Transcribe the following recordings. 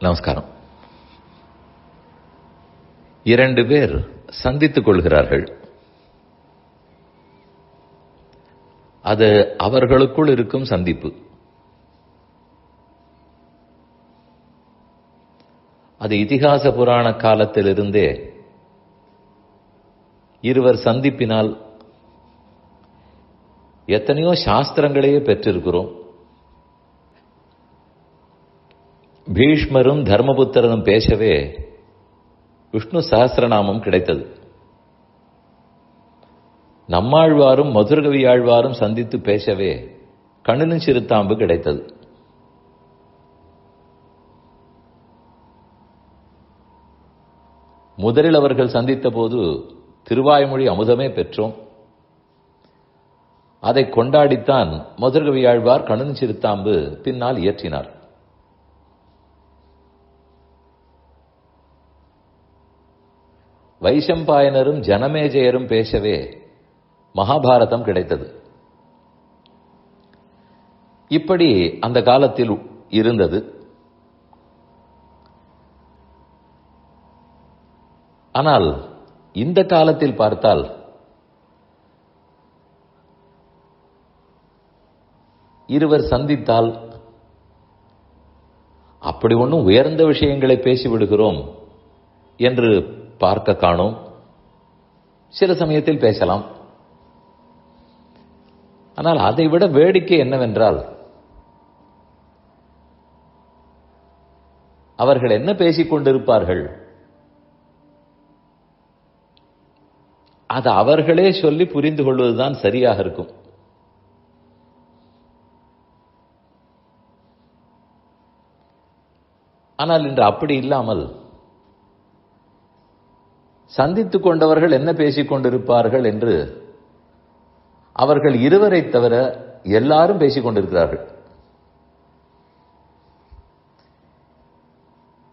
நமஸ்காரம். இரண்டு பேர் சந்தித்துக் கொள்கிறார்கள். அது அவர்களுக்குள் இருக்கும் சந்திப்பு. அது இதிகாச புராண காலத்திலிருந்தே இருவர் சந்திப்பினால் எத்தனையோ சாஸ்திரங்களையே பெற்றிருக்கிறோம். பீஷ்மரும் தர்மபுத்திரனும் பேசவே விஷ்ணு சகசிரநாமம் கிடைத்தது. நம்மாழ்வாரும் மதுரகவி ஆழ்வாரும் சந்தித்து பேசவே கண்ணனும் சிறுத்தாம்பு கிடைத்தது. முதலில் அவர்கள் சந்தித்த போது திருவாய்மொழி அமுதமே பெற்றோம். அதை கொண்டாடித்தான் மதுரகவி ஆழ்வார் சிறுத்தாம்பு பின்னால் இயற்றினார். வைசம்பாயனரும் ஜனமேஜயரும் பேசவே மகாபாரதம் கிடைத்தது. இப்படி அந்த காலத்தில் இருந்தது. ஆனால் இந்த காலத்தில் பார்த்தால் இருவர் சந்தித்தால் அப்படி ஒன்றும் உயர்ந்த விஷயங்களை பேசிவிடுகிறோம் என்று பார்க்க காணும். சில சமயத்தில் பேசலாம். ஆனால் அதை விட வேடிக்கை என்னவென்றால் அவர்கள் என்ன பேசிக் கொண்டிருப்பார்கள்? அது அவர்களே சொல்லி புரிந்து கொள்வதுதான் சரியாக இருக்கும். ஆனால் இன்று அப்படி இல்லாமல் சந்தித்து கொண்டவர்கள் என்ன பேசிக் கொண்டிருப்பார்கள் என்று அவர்கள் இருவரை தவிர எல்லாரும் பேசிக் கொண்டிருக்கிறார்கள்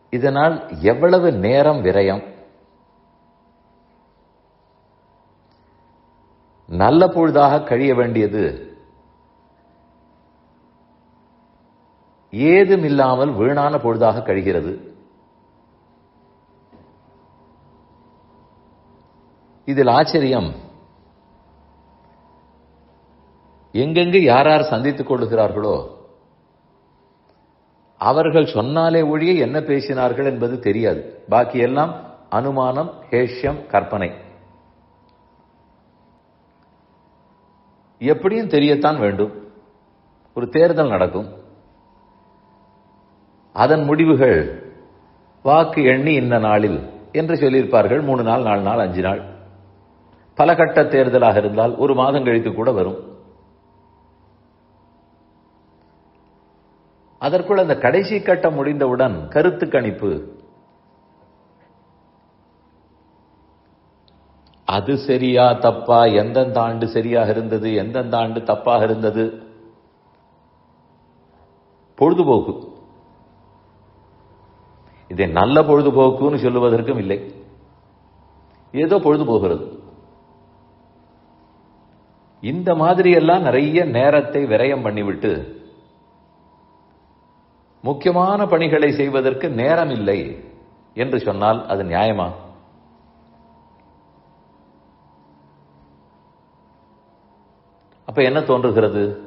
இதனால் எவ்வளவு நேரம் விரயம்? நல்ல பொழுதாக கழிய வேண்டியது ஏதுமில்லாமல் வீணான பொழுதாக கழிகிறது. இதில் ஆச்சரியம். எங்கெங்கு யார் யார் சந்தித்துக் கொள்ளுகிறார்களோ அவர்கள் சொன்னாலே ஒழிய என்ன பேசினார்கள் என்பது தெரியாது. பாக்கி எல்லாம் அனுமானம் ஹேஷ்யம் கற்பனை. எப்படியும் தெரியத்தான் வேண்டும். ஒரு தேர்தல் நடக்கும். அதன் முடிவுகள் வாக்கு எண்ணி இந்த நாளில் என்று சொல்லியிருப்பார்கள். மூணு நாள் நாலு நாள் அஞ்சு நாள். பல கட்ட தேர்தலாக இருந்தால் ஒரு மாதம் கழித்து கூட வரும். அதற்குள் அந்த கடைசி கட்டம் முடிந்தவுடன் கருத்து கணிப்பு. அது சரியா தப்பா எந்தெந்த ஆண்டு சரியாக இருந்தது எந்தெந்த ஆண்டு தப்பாக இருந்தது? பொழுதுபோக்கு. இதை நல்ல பொழுதுபோக்குன்னு சொல்லுவதற்கும் இல்லை. ஏதோ பொழுது போகிறது. இந்த மாதிரி எல்லாம் நிறைய நேரத்தை விரயம் பண்ணிவிட்டு முக்கியமான பணிகளை செய்வதற்கு நேரம் இல்லை என்று சொன்னால் அது நியாயமா? அப்ப என்ன தோன்றுகிறது?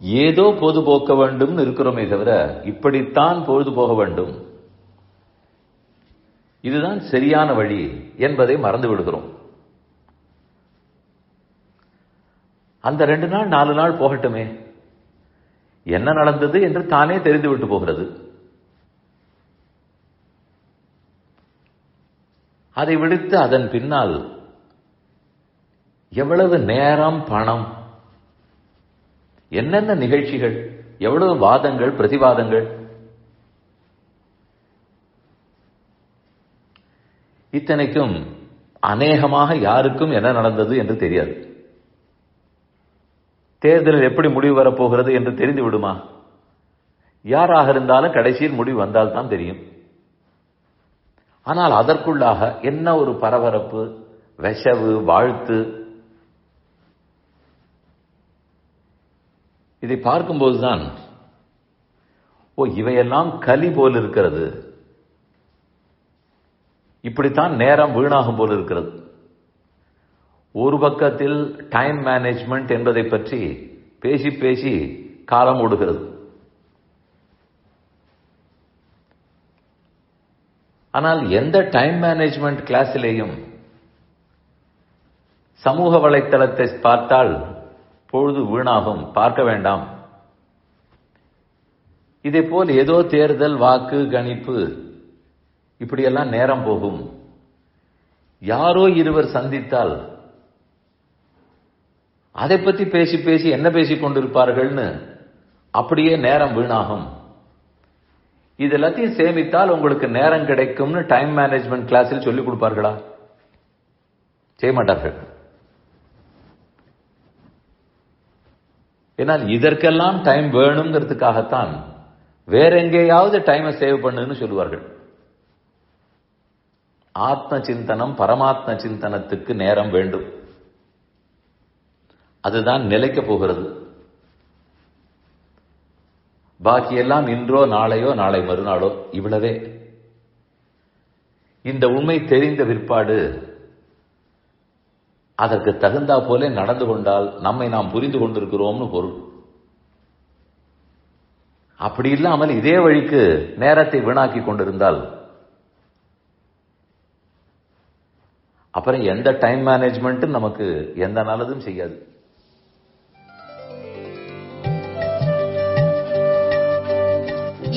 ஏதோ பொழுதுபோக்க வேண்டும் இருக்கிறோமே தவிர இப்படித்தான் பொழுது போக வேண்டும். இதுதான் சரியான வழி என்பதை மறந்து விடுகிறோம். அந்த ரெண்டு நாள் நாலு நாள் போகட்டுமே. என்ன நடந்தது என்று தானே தெரிந்து விட்டு போகிறது. அதை விடுத்து அதன் பின்னால் எவ்வளவு நேரம் பணம் என்னென்ன நிகழ்ச்சிகள் எவ்வளவு வாதங்கள் பிரதிவாதங்கள். இத்தனைக்கும் அநேகமாக யாருக்கும் என்ன நடந்தது என்று தெரியாது. தேர்தலில் எப்படி முடிவு வரப்போகிறது என்று தெரிந்து விடுமா? யாராக இருந்தாலும் கடைசியில் முடிவு வந்தால் தான் தெரியும். ஆனால் அதற்குள்ளாக என்ன ஒரு பரபரப்பு விஷவு வாழ்த்து? இதை பார்க்கும்போதுதான் ஓ இவையெல்லாம் கலி போல் இருக்கிறது. இப்படித்தான் நேரம் வீணாகும் போல் இருக்கிறது. ஒரு பக்கத்தில் டைம் மேனேஜ்மெண்ட் என்பதை பற்றி பேசி பேசி காலம் ஓடுகிறது. ஆனால் எந்த டைம் மேனேஜ்மெண்ட் கிளாஸிலேயும் சமூக வலைத்தளத்தை பார்த்தால் பொழுது வீணாகும் பார்க்க வேண்டாம். இதே போல் ஏதோ தேர்தல் வாக்கு கணிப்பு இப்படியெல்லாம் நேரம் போகும். யாரோ இருவர் சந்தித்தால் அதை பத்தி பேசி பேசி என்ன பேசிக் கொண்டிருப்பார்கள்னு அப்படியே நேரம் வீணாகும். இது எல்லாத்தையும் சேமித்தால் உங்களுக்கு நேரம் கிடைக்கும்னு டைம் மேனேஜ்மெண்ட் கிளாஸில் சொல்லிக் கொடுப்பார்களா? செய்ய மாட்டார்கள். ஏன்னால் இதற்கெல்லாம் டைம் வேணுங்கிறதுக்காகத்தான் வேற எங்கேயாவது டைமை சேவ் பண்ணுன்னு சொல்லுவார்கள். ஆத்ம சிந்தனம் பரமாத்ம சிந்தனத்துக்கு நேரம் வேண்டும். அதுதான் நிலைக்க போகிறது. பாக்கியெல்லாம் இன்றோ நாளையோ நாளை மறுநாளோ இவ்வளவே. இந்த உண்மை தெரிந்த விற்பாடு அதற்கு தகுந்தா போலே நடந்து கொண்டால் நம்மை நாம் புரிந்து கொண்டிருக்கிறோம்னு பொருள். அப்படி இல்லாமல் இதே வழிக்கு நேரத்தை வீணாக்கி கொண்டிருந்தால் அப்புறம் எந்த டைம் மேனேஜ்மெண்ட்டும் நமக்கு எந்த நல்லதும் செய்யாது.